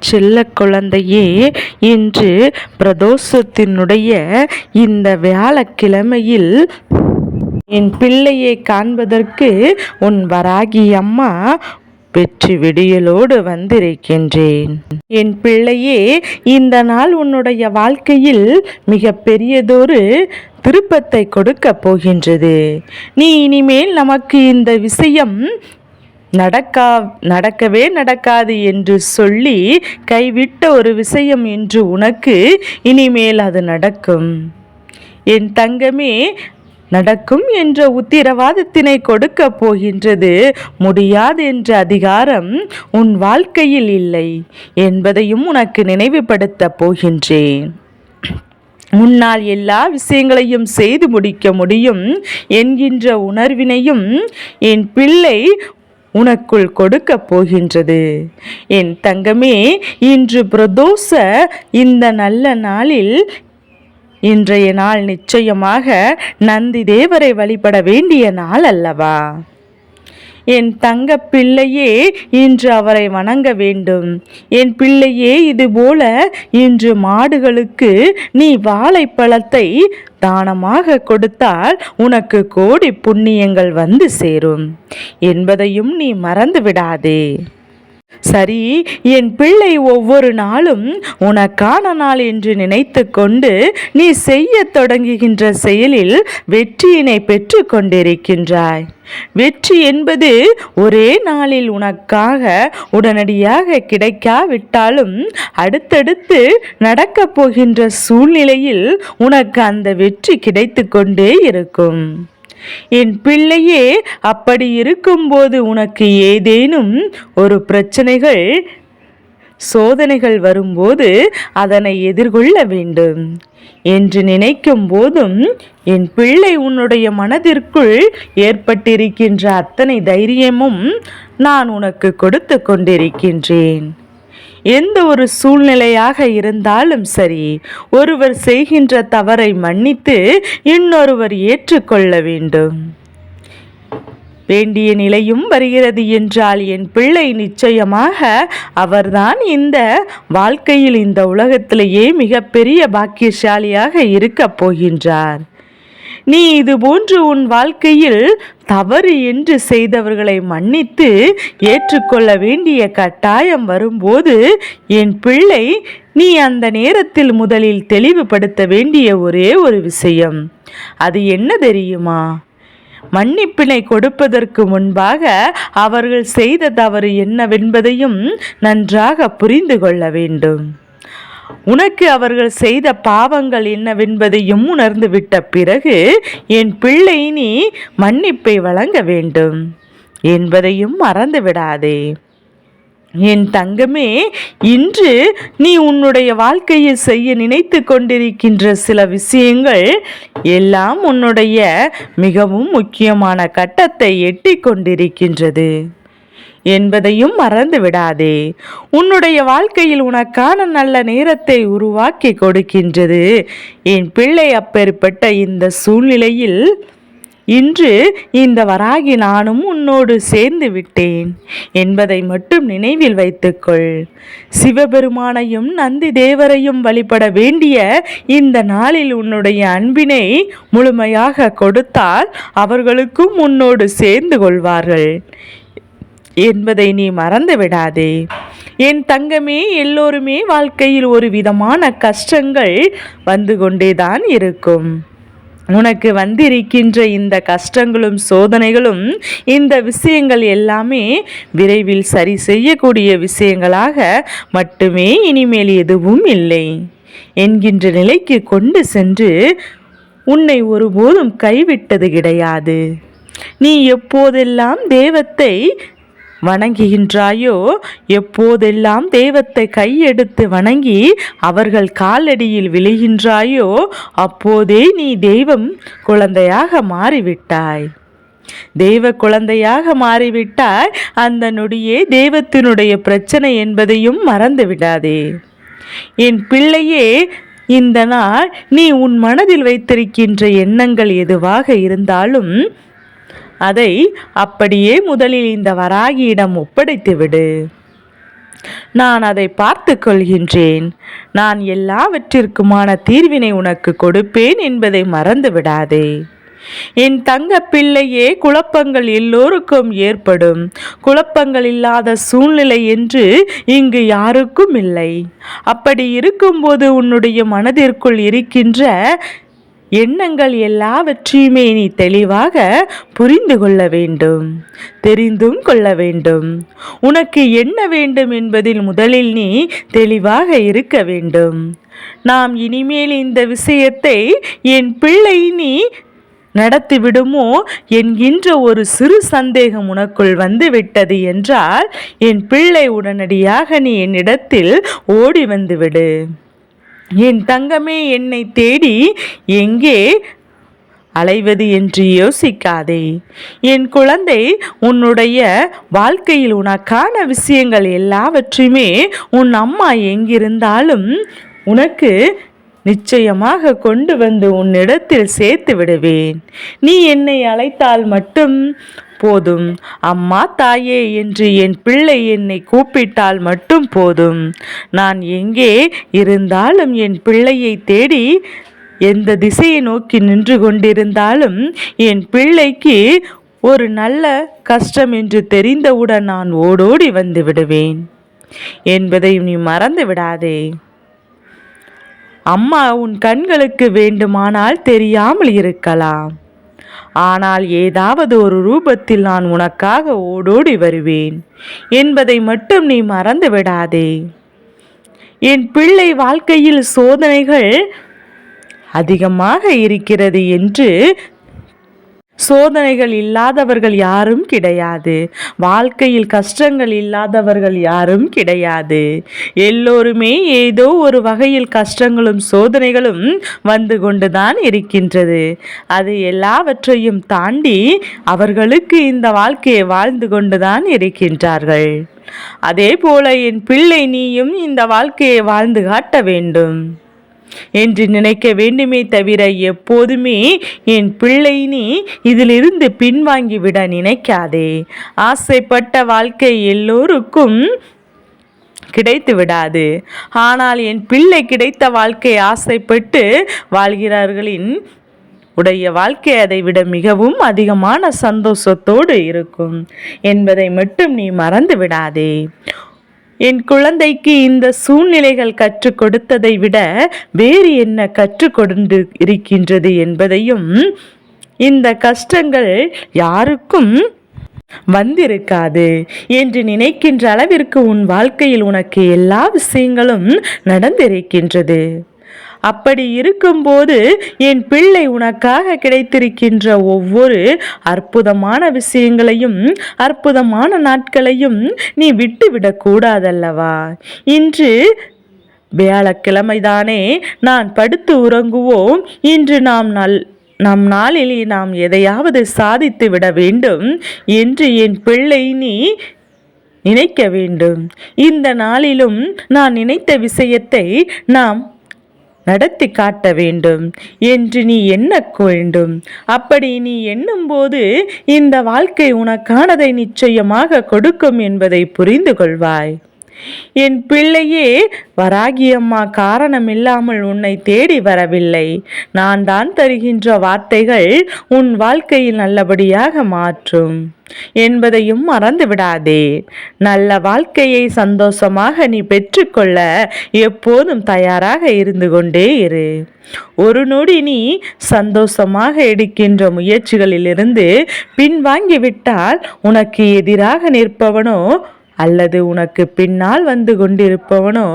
செல்ல குழந்தையே இன்று பிரதோஷத்தினுடைய இந்த வியாழக்கிழமையில் என் பிள்ளையை காண்பதற்கு உன் வராகி அம்மா வெற்றி விடியலோடு வந்திருக்கின்றேன். என் பிள்ளையே இந்த நாள் உன்னுடைய வாழ்க்கையில் மிக பெரியதொரு திருப்பத்தை கொடுக்க போகின்றது. நீ இனிமேல் நமக்கு இந்த விஷயம் நடக்கா நடக்கவே நடக்காது என்று சொல்லி கைவிட்ட ஒரு விஷயம் என்று உனக்கு இனிமேல் அது நடக்கும். என் தங்கமே நடக்கும் என்ற உத்திரவாதத்தினை கொடுக்க போகின்றது. முடியாது என்ற அதிகாரம் உன் வாழ்க்கையில் இல்லை என்பதையும் உனக்கு நினைவுபடுத்த போகின்றேன். உன்னால் எல்லா விஷயங்களையும் செய்து முடிக்க முடியும் என்கின்ற உணர்வினையும் என் பிள்ளை உனக்குள் கொடுக்க போகின்றது. என் தங்கமே இன்று பிரதோஷ இந்த நல்ல நாளில் இன்றைய நாள் நிச்சயமாக நந்தி தேவரை வழிபட வேண்டிய நாள் அல்லவா? என் தங்க பிள்ளையே இன்று அவரை வணங்க வேண்டும். என் பிள்ளையே இதுபோல இன்று மாடுகளுக்கு நீ வாழைப்பழத்தை தானமாக கொடுத்தால் உனக்கு கோடி புண்ணியங்கள் வந்து சேரும். என்பதையும் நீ மறந்து விடாதே சரி என் பிள்ளை ஒவ்வொரு நாளும் உனக்கான நாள் என்று நினைத்து கொண்டு நீ செய்ய தொடங்குகின்ற செயலில் வெற்றியினை பெற்று கொண்டிருக்கின்றாய். வெற்றி என்பது ஒரே நாளில் உனக்காக உடனடியாக கிடைக்காவிட்டாலும் அடுத்தடுத்து நடக்கப் போகின்ற சூழ்நிலையில் உனக்கு அந்த வெற்றி கிடைத்து கொண்டே இருக்கும். என் பிள்ளையே அப்படி இருக்கும்போது உனக்கு ஏதேனும் ஒரு பிரச்சனைகள் சோதனைகள் வரும்போது அதனை எதிர்கொள்ள வேண்டும் என்று நினைக்கும் போதும் என் பிள்ளை உன்னுடைய மனதிற்குள் ஏற்பட்டிருக்கின்ற அத்தனை தைரியமும் நான் உனக்கு கொடுத்து கொண்டிருக்கின்றேன். எந்த ஒரு சூழ்நிலையாக இருந்தாலும் சரி ஒருவர் செய்கின்ற தவறை மன்னித்து இன்னொருவர் ஏற்றுக்கொள்ள வேண்டும். வேண்டிய நிலையும் வருகிறது என்றால் என் பிள்ளை நிச்சயமாக அவர்தான் இந்த வாழ்க்கையில் இந்த உலகத்திலேயே மிகப்பெரிய பாக்கியசாலியாக இருக்கப் போகின்றார். நீ இது போன்று உன் வாழ்க்கையில் தவறு என்று செய்தவர்களை மன்னித்து ஏற்றுக்கொள்ள வேண்டிய கட்டாயம் வரும்போது என் பிள்ளை நீ அந்த நேரத்தில் முதலில் தெளிவுபடுத்த வேண்டிய ஒரே ஒரு விஷயம். அது என்ன தெரியுமா? மன்னிப்பினை கொடுப்பதற்கு முன்பாக அவர்கள் செய்த தவறு என்னவென்பதையும் நன்றாக புரிந்து கொள்ள வேண்டும். உனக்கு அவர்கள் செய்த பாவங்கள் என்னவென்பதையும் உணர்ந்துவிட்ட பிறகு என் பிள்ளை நீ மன்னிப்பை வழங்க வேண்டும் என்பதையும் மறந்து விடாதே என் தங்கமே இன்று நீ உன்னுடைய வாழ்க்கையில் செய்ய நினைத்து கொண்டிருக்கின்ற சில விஷயங்கள் எல்லாம் உன்னுடைய மிகவும் முக்கியமான கட்டத்தை எட்டி கொண்டிருக்கின்றது. என்பதையும் மறந்து விடாதே. உன்னுடைய வாழ்க்கையில் உனக்கான நல்ல நேரத்தை உருவாக்கி கொடுக்கின்றது. என் பிள்ளை அப்பேற்பட்ட இந்த சூழ்நிலையில் இன்று இந்த வராகி நானும் உன்னோடு சேர்ந்து விட்டேன் என்பதை மட்டும் நினைவில் வைத்துக்கொள். சிவபெருமானையும் நந்தி தேவரையும் வழிபட வேண்டிய இந்த நாளில் உன்னுடைய அன்பினை முழுமையாக கொடுத்தால் அவர்களுக்கும் உன்னோடு சேர்ந்து கொள்வார்கள். என்பதை நீ மறந்து விடாதே என் தங்கமே எல்லோருமே வாழ்க்கையில் ஒரு விதமான கஷ்டங்கள் வந்து கொண்டேதான் இருக்கும். உனக்கு வந்திருக்கின்ற இந்த கஷ்டங்களும் சோதனைகளும் இந்த விஷயங்கள் எல்லாமே விரைவில் சரி செய்யக்கூடிய விஷயங்களாக மட்டுமே இனிமேல் எதுவும் இல்லை. என்கின்ற நிலைக்கு கொண்டு சென்று உன்னை ஒருபோதும் கைவிட்டது கிடையாது. நீ எப்போதெல்லாம் தெய்வத்தை வணங்குகின்றாயோ? எப்போதெல்லாம் தெய்வத்தை கையெடுத்து வணங்கி அவர்கள் காலடியில் விழுகின்றாயோ அப்போதே நீ தெய்வம் குழந்தையாக மாறிவிட்டாய். தெய்வ குழந்தையாக மாறிவிட்டாய். அந்த நொடியே தெய்வத்தினுடைய பிரச்சனை என்பதையும் மறந்து விடாதே என் பிள்ளையே இந்த நாள் நீ உன் மனதில் வைத்திருக்கின்ற எண்ணங்கள் எதுவாக இருந்தாலும் அதை அப்படியே முதலில் இந்த வராகியிடம் ஒப்படைத்து விடு. நான் அதை பார்த்து கொள்கின்றேன். நான் எல்லாவற்றிற்குமான தீர்வினை உனக்கு கொடுப்பேன் என்பதை மறந்து விடாதே. என் தங்க பிள்ளையே குழப்பங்கள் எல்லோருக்கும் ஏற்படும். குழப்பங்கள் இல்லாத சூழ்நிலை என்று இங்கு யாருக்கும் இல்லை. அப்படி இருக்கும்போது உன்னுடைய மனதிற்குள் இருக்கின்ற எண்ணங்கள் எல்லாவற்றையுமே நீ தெளிவாக புரிந்து கொள்ள வேண்டும் தெரிந்தும் கொள்ள வேண்டும். உனக்கு என்ன வேண்டும் என்பதில் முதலில் நீ தெளிவாக இருக்க வேண்டும். நாம் இனிமேல் இந்த விஷயத்தை என் பிள்ளை நீ நடத்திவிடுமோ என்கின்ற ஒரு சிறு சந்தேகம் உனக்குள் வந்துவிட்டது என்றால் என் பிள்ளை உடனடியாக நீ என்னிடத்தில் ஓடி வந்துவிடு என் தங்கமே என்னை தேடி எங்கே அலைவது என்று யோசிக்காதே. என் குழந்தை உன்னுடைய வாழ்க்கையில் உனக்கான விஷயங்கள் எல்லாவற்றையுமே உன் அம்மா எங்கிருந்தாலும் உனக்கு நிச்சயமாக கொண்டு வந்து உன்னிடத்தில் சேர்த்து விடுவேன். நீ என்னை அழைத்தால் மட்டும் போதும். அம்மா தாயே என்று என் பிள்ளை என்னை கூப்பிட்டால் மட்டும் போதும். நான் எங்கே இருந்தாலும் என் பிள்ளையை தேடி எந்த திசையை நோக்கி நின்று கொண்டிருந்தாலும் என் பிள்ளைக்கு ஒரு நல்ல கஷ்டம் என்று தெரிந்தவுடன் நான் ஓடோடி வந்து விடுவேன். என்பதை நீ மறந்து விடாதே. அம்மா உன் கண்களுக்கு வேண்டுமானால் தெரியாமல் இருக்கலாம். ஆனால் ஏதாவது ஒரு ரூபத்தில் நான் உனக்காக ஓடோடி வருவேன் என்பதை மட்டும் நீ மறந்து விடாதே. என் பிள்ளை வாழ்க்கையில் சோதனைகள் அதிகமாக இருக்கிறது என்று சோதனைகள் இல்லாதவர்கள் யாரும் கிடையாது. வாழ்க்கையில் கஷ்டங்கள் இல்லாதவர்கள் யாரும் கிடையாது. எல்லோருமே ஏதோ ஒரு வகையில் கஷ்டங்களும் சோதனைகளும் வந்து கொண்டுதான் இருக்கின்றது. அது எல்லாவற்றையும் தாண்டி அவர்களுக்கு இந்த வாழ்க்கையை வாழ்ந்து கொண்டுதான் இருக்கின்றார்கள். அதே போல என் பிள்ளை நீயும் இந்த வாழ்க்கையை வாழ்ந்து காட்ட வேண்டும். என்று நினைக்க வேண்டுமே தவிர எப்போதுமே என் பிள்ளை நீ இதிலிருந்து பின்வாங்கி விட நினைக்காதே. ஆசைப்பட்ட வாழ்க்கை எல்லோருக்கும் கிடைத்து விடாது ஆனால் என் பிள்ளை கிடைத்த வாழ்க்கை ஆசைப்பட்டு வாழ்கிறார்களின் உடைய வாழ்க்கை அதை விட மிகவும் அதிகமான சந்தோஷத்தோடு இருக்கும். என்பதை மட்டும் நீ மறந்து விடாதே என் குழந்தைக்கு இந்த சூழ்நிலைகள் கற்றுக் கொடுத்ததை விட வேறு என்ன கற்றுக் இருக்கின்றது என்பதையும் இந்த கஷ்டங்கள் யாருக்கும் வந்திருக்காது என்று நினைக்கின்ற அளவிற்கு உன் வாழ்க்கையில் உனக்கு எல்லா விஷயங்களும் நடந்திருக்கின்றது. அப்படி இருக்கும்போது என் பிள்ளை உனக்காக கிடைத்திருக்கின்ற ஒவ்வொரு அற்புதமான விஷயங்களையும் அற்புதமான நாட்களையும் நீ விட்டுவிடக்கூடாதல்லவா இன்று வியாழக்கிழமைதானே நான் படுத்து உறங்குவோம். இன்று நாம் நல் நம் நாளில் நாம் எதையாவது சாதித்து விட வேண்டும் என்று என் பிள்ளை நீ நினைக்க வேண்டும். இந்த நாளிலும் நான் நினைத்த விஷயத்தை நாம் நடத்தி காட்ட வேண்டும். என்று நீ எண்ண வேண்டும் அப்படி நீ எண்ணும்போது இந்த வாழ்க்கை உனக்கானதை நிச்சயமாக கொடுக்கும் என்பதை புரிந்து கொள்வாய் என் பிள்ளையே வராகியம்மா காரணமில்லாமல் உன்னை தேடி வரவில்லை. நான் தான் தருகின்ற வார்த்தைகள் உன் வாழ்க்கையில் நல்லபடியாக மாற்றும். என்பதையும் மறந்து விடாதே. நல்ல வாழ்க்கையை சந்தோஷமாக நீ பெற்றுக்கொள்ள எப்போதும் தயாராக இருந்து கொண்டே இரு. ஒரு நொடி நீ சந்தோஷமாக எடுக்கின்ற முயற்சிகளிலிருந்து பின்வாங்கிவிட்டால் உனக்கு எதிராக நிற்பவனோ அல்லது உனக்கு பின்னால் வந்து கொண்டிருப்பவனோ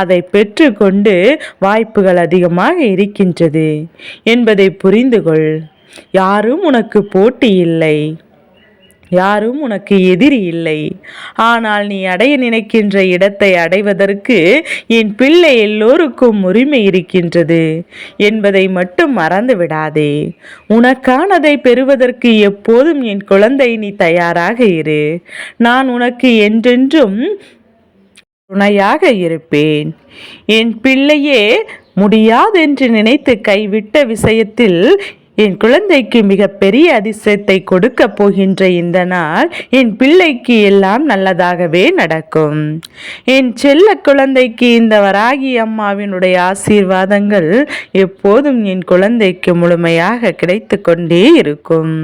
அதை பெற்றுக்கொண்டு வாய்ப்புகள் அதிகமாக இருக்கின்றது என்பதை புரிந்து கொள் யாரும் உனக்கு போட்டி இல்லை. யாரும் உனக்கு எதிரி இல்லை. ஆனால் நீ அடைய நினைக்கின்ற இடத்தை அடைவதற்கு என் பிள்ளை எல்லோருக்கும் உரிமை இருக்கின்றது. என்பதை மட்டும் மறந்து விடாதே. உனக்கானதை பெறுவதற்கு எப்போதும் என் குழந்தை நீ தயாராக இரு. நான் உனக்கு என்றென்றும் துணையாக இருப்பேன். என் பிள்ளையே முடியாதென்று நினைத்து கைவிட்ட விஷயத்தில் என் குழந்தைக்கு மிகப்பெரிய அதிசயத்தை கொடுக்க போகின்ற இந்த நாள் என் பிள்ளைக்கு எல்லாம் நல்லதாகவே நடக்கும். என் செல்ல குழந்தைக்கு இந்த வராகி அம்மாவினுடைய ஆசீர்வாதங்கள் எப்போதும் என் குழந்தைக்கு முழுமையாக கிடைத்து கொண்டே இருக்கும்.